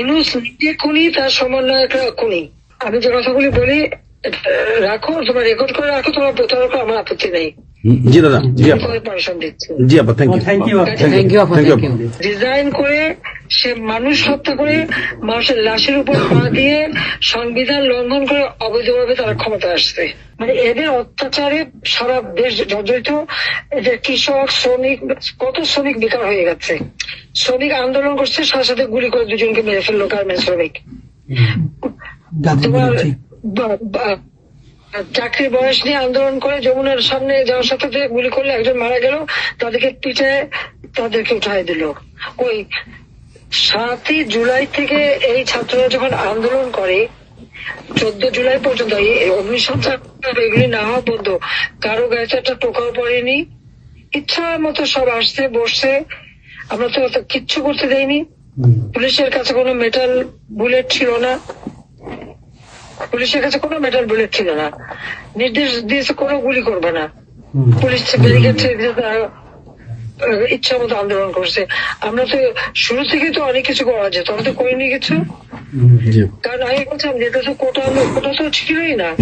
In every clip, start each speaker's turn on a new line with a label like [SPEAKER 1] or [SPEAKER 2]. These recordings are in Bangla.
[SPEAKER 1] ইনুস নিজে খুনি তার সমন্বয়করা খুনি। আমি যে কথাগুলি বলি রাখো তোমরা রেকর্ড করে রাখো তোমার প্রতারক আমার আপত্তি নেই।
[SPEAKER 2] জি দাদা জি আপা। জি আপা thank you
[SPEAKER 3] thank you
[SPEAKER 4] thank you thank you
[SPEAKER 1] design করে সে মানুষ হত্যা করে মানুষের লাশের উপর পা দিয়ে সংবিধান লঙ্ঘন করে অবৈধভাবে তারা ক্ষমতা আসছে। মানে এদের অত্যাচারে সারা দেশ জর্জরিত। এদের কৃষক শ্রমিক কত শ্রমিক বেকার হয়ে গেছে। শ্রমিক আন্দোলন করছে সাথে সাথে গুলি করে দুজনকে মেরে ফেলল গার্মেন্ট শ্রমিক। তোমার চাকরির বয়স নিয়ে আন্দোলন করে যমুনার সামনে যাওয়ার সাথে সাথে গুলি করলে একজন মারা গেল তাদেরকে পিঠে তাদেরকে উঠাই দিল। ওই সাতই জুলাই থেকে এই ছাত্ররা যখন আন্দোলন করে চোদ্দ জুলাই পর্যন্ত এই অগ্নিসংখ্যা এগুলি না হওয়া পর্যন্ত কারও গায়ে একটা টোকাও পড়েনি। ইচ্ছা মতো সব আসছে বসছে। আমরা তো কিচ্ছু করতে দেয়নি পুলিশের কাছে কোনো মেটাল বুলেট ছিল না। পুলিশের কাছে কোনো মেটাল বুলেট ছিল না। নির্দেশ দিয়েছে কোনো গুলি করবে না। পুলিশ ব্যারিকেড ইচ্ছা মতো আন্দোলন করছে। আমরা তো শুরু থেকে তো অনেক কিছু করা যেত আমরা তো করিনি কিছু? কারণ আমি বলছিলাম যে এটা তো কোটা কোটা তো ছিলই না।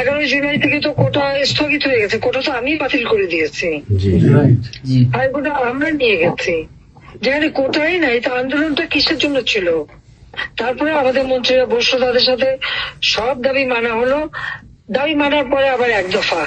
[SPEAKER 1] এগারোই জুলাই থেকে তো কোটা স্থগিত হয়ে গেছে। কোটা তো আমি বাতিল করে দিয়েছি। আর কোটা আমরা নিয়ে গেছি। যেখানে কোটাই নাই তা আন্দোলনটা কিসের জন্য ছিল? তারপরে আমাদের মন্ত্রীরা বসল তাদের সাথে। সব দাবি মানা হলো। দাবি মানার পরে আবার এক দফা।